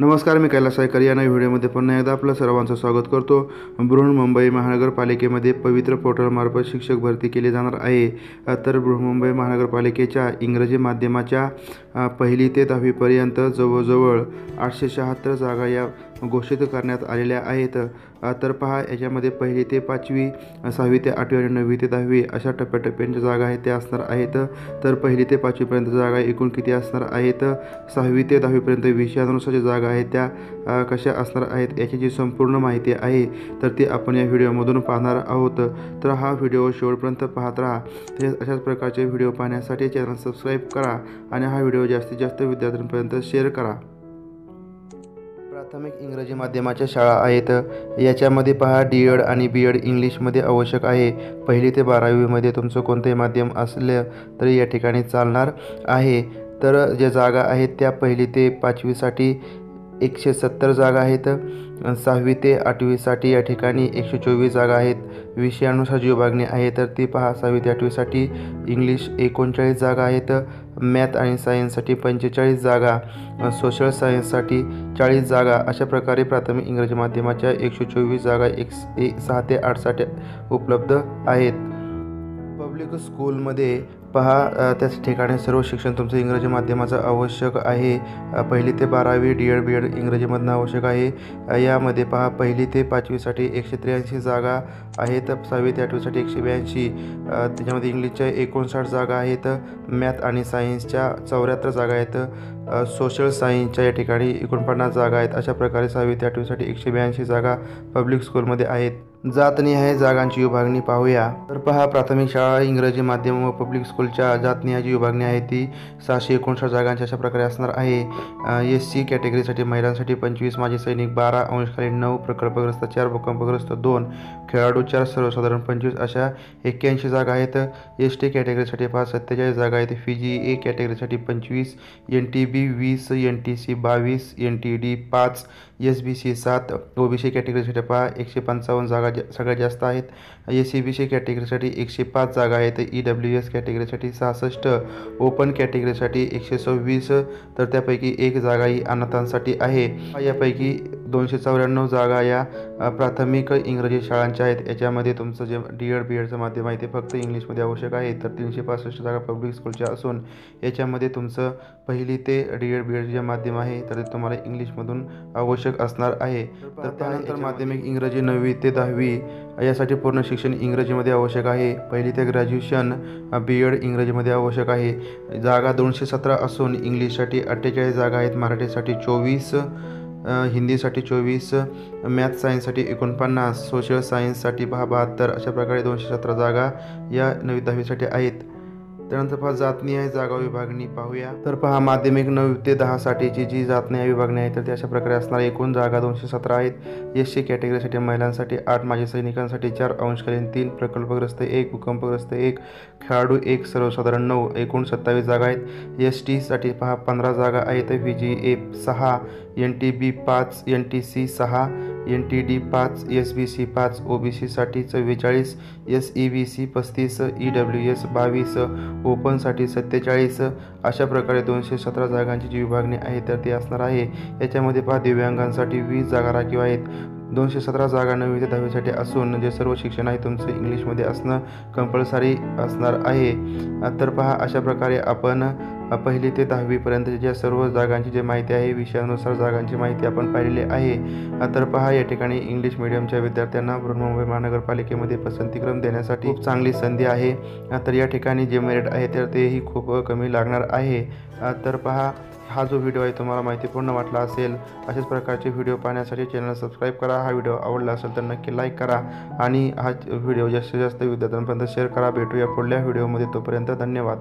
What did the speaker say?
नमस्कार मी कैलास सायकर. या नवीन व्हिडिओमध्ये पुन्हा एकदा आपलं सर्वांचं स्वागत करतो. बृहन्मुंबई महानगरपालिकेमध्ये पवित्र पोर्टलमार्फत शिक्षक भरती केली जाणार आहे. तर बृहन्मुंबई महानगरपालिकेच्या इंग्रजी माध्यमाच्या पहिली ते दहावीपर्यंत जवळजवळ आठशे शहात्तर जागा या घोषित करण्यात आलेल्या आहेत. तर पहा याच्यामध्ये पहिली ते पाचवी सहावी ते आठवी आणि नववी ते दहावी अशा टप्प्याटप्प्यांच्या जागा आहेत त्या असणार आहेत. तर पहिली ते पाचवीपर्यंत जागा एकूण किती असणार आहेत? सहावी ते दहावीपर्यंत विषयानुसार ज्या जागा आहेत त्या कशा असणार आहेत याची जी संपूर्ण माहिती आहे. तर ती आपण या व्हिडिओमधून पाहणार आहोत. तर हा व्हिडिओ शेवटपर्यंत पाहत राहा. तसेच अशाच प्रकारचे व्हिडिओ पाहण्यासाठी चॅनल सबस्क्राईब करा आणि हा व्हिडिओ जास्तीत जास्त विद्यार्थ्यांपर्यंत शेअर करा. प्राथमिक इंग्रजी माध्यमाच्या शाळा आहेत. याच्यामध्ये पहा डी एड आणि बी एड इंग्लिशमध्ये आवश्यक आहे. पहिली ते बारावीमध्ये तुमचं कोणतंही माध्यम असलं तरी या ठिकाणी चालणार आहे. तर ज्या जागा आहेत त्या पहिली ते पाचवीसाठी एकशे सत्तर जागा आहेत. सहावी ते आठवीसाठी या ठिकाणी एकशे चोवीस जागा आहेत. विषयानुसार जी विभागणी आहे तर ती पहा. सहावी ते आठवीसाठी इंग्लिश एकोणचाळीस जागा आहेत. मॅथ आणि सायन्ससाठी पंचेचाळीस जागा. सोशल सायन्ससाठी चाळीस जागा. अशा प्रकारे प्राथमिक इंग्रजी माध्यमाच्या एकशे चोवीस जागा एक एक सहा ते आठसाठी उपलब्ध आहेत. पब्लिक स्कूलमध्ये पहा त्याच ठिकाणी सर्व शिक्षण तुमचं इंग्रजी माध्यमाचं आवश्यक आहे. पहिली ते बारावी डी एड बी एड इंग्रजीमधनं आवश्यक आहे. यामध्ये पहा पहिली ते पाचवीसाठी एकशे त्र्याऐंशी जागा आहेत सहावी ते आठवीसाठी एकशे ब्याऐंशी. त्याच्यामध्ये इंग्लिशच्या एकोणसाठ जागा आहेत मॅथ आणि सायन्सच्या चौऱ्याहत्तर जागा आहेत. सोशल सायन्सच्या या ठिकाणी एकोणपन्नास जागा आहेत अशा प्रकारे सहावी ते आठवीसाठी एकशे ब्याऐंशी जागा पब्लिक स्कूलमध्ये आहेत. जातनिहाय जागांची विभागणी पाहूया. तर पहा प्राथमिक शाळा इंग्रजी माध्यम व पब्लिक स्कूलच्या जातनिहाय जी विभागणी आहे. ती सहाशे एकोणसाठ जागांची अशा प्रकारे असणार आहे. एस सी कॅटेगरीसाठी महिलांसाठी पंचवीस माजी सैनिक बारा अंशकालीन नऊ प्रकल्पग्रस्त चार भूकंपग्रस्त दोन खेळाडू चार सर्वसाधारण पंचवीस अशा एक्क्याऐंशी जागा आहेत. एस टी कॅटेगरीसाठी पाच सत्तेचाळीस जागा आहेत. फी जी ए कॅटेगरीसाठी पंचवीस एन टी बी वीस एन टी सी बावीस एन टी डी पाच एस बी सी सात ओ बी सी कॅटेगरीसाठी पहा एकशे पंचावन्न जागा जा सगळ्यात जास्त आहेत. एस सी बी सी कॅटेगरीसाठी एकशे पाच जागा आहेत. ई डब्ल्यू एस कॅटेगरीसाठी सहासष्ट ओपन कॅटेगरीसाठी एकशे सव्वीस तर त्यापैकी एक जागा ही अनाथांसाठी आहे. यापैकी दोनशे चौऱ्याण्णव जागा या प्राथमिक इंग्रजी शाळांच्या आहेत. याच्यामध्ये तुमचं जे डी एड बी एडचं माध्यम आहे ते फक्त इंग्लिशमध्ये आवश्यक आहे. तर तीनशे पासष्ट जागा पब्लिक स्कूलच्या असून याच्यामध्ये तुमचं पहिली ते डी एड बी एडचे जे माध्यम आहे तर ते तुम्हाला इंग्लिशमधून आवश्यक असणार आहे. तर त्यानंतर माध्यमिक इंग्रजी नववी ते दहावी यासाठी पूर्ण शिक्षण इंग्रजीमध्ये आवश्यक आहे. पहिली ते ग्रॅज्युएशन बी एड इंग्रजीमध्ये आवश्यक आहे. जागा दोनशे सतरा असून इंग्लिशसाठी अठ्ठेचाळीस जागा आहेत. मराठीसाठी चोवीस हिंदीसाठी चोवीस मॅथ सायन्ससाठी एकोणपन्नास सोशल सायन्ससाठी बहा बहात्तर अशा प्रकारे दोनशे सतरा जागा या नवी दहावीसाठी आहेत. त्यानंतर पहा जातनीय जागा विभागणी पाहूया. तर पहा माध्यमिक नऊ ते दहासाठीची जी जातनीय विभागणी आहे तर ती अशा प्रकारे असणार एकूण जागा दोनशे सतरा आहेत. एस सी कॅटेगरीसाठी महिलांसाठी आठ माजी सैनिकांसाठी चार अंशकालीन तीन प्रकल्पग्रस्त एक भूकंपग्रस्त एक खेळाडू एक सर्वसाधारण नऊ एकूण सत्तावीस जागा आहेत. एस टीसाठी पहा पंधरा जागा आहेत. व्ही जी ए सहा एन टी बी पाच एन टी सी सहा एन टी डी पाच एस बी सी पाच ओ बी सीसाठी चव्वेचाळीस एस ई बी सी पस्तीस ई डब्ल्यू एस बावीस ओपनसाठी सत्तेचाळीस. अशा प्रकारे दोनशे सतरा जागांची जी विभागणी आहे तर ती असणार आहे. याच्यामध्ये पहा दिव्यांगांसाठी वीस जागा राखीव आहेत. दोनशे सतरा जागा नववी ते दहावीसाठी असून जे सर्व शिक्षण आहे तुमचं इंग्लिशमध्ये असणं कंपल्सरी असणार आहे. तर पहा अशा प्रकारे आपण पहिली ते दहावीपर्यंतच्या ज्या सर्व जागांची जे माहिती आहे विषयानुसार जागांची माहिती आपण पाहिलेली आहे. तर पहा या ठिकाणी इंग्लिश मिडियमच्या विद्यार्थ्यांना बृहन्मुंबई महानगरपालिकेमध्ये पसंतीक्रम देण्यासाठी खूप चांगली संधी आहे. तर या ठिकाणी जे मेरिट आहे तर तेही खूप कमी लागणार आहे. तर पहा हा जो व्हिडिओ आहे तुम्हाला माहितीपूर्ण वाटला असेल अशाच प्रकारचे व्हिडिओ पाहण्यासाठी चॅनल सबस्क्राईब करा. हा व्हिडिओ आवडला असेल तर नक्की लाईक करा आणि हा व्हिडिओ जास्तीत जास्त विद्यार्थ्यांपर्यंत शेअर करा. भेटूया पुढल्या व्हिडिओमध्ये तोपर्यंत धन्यवाद.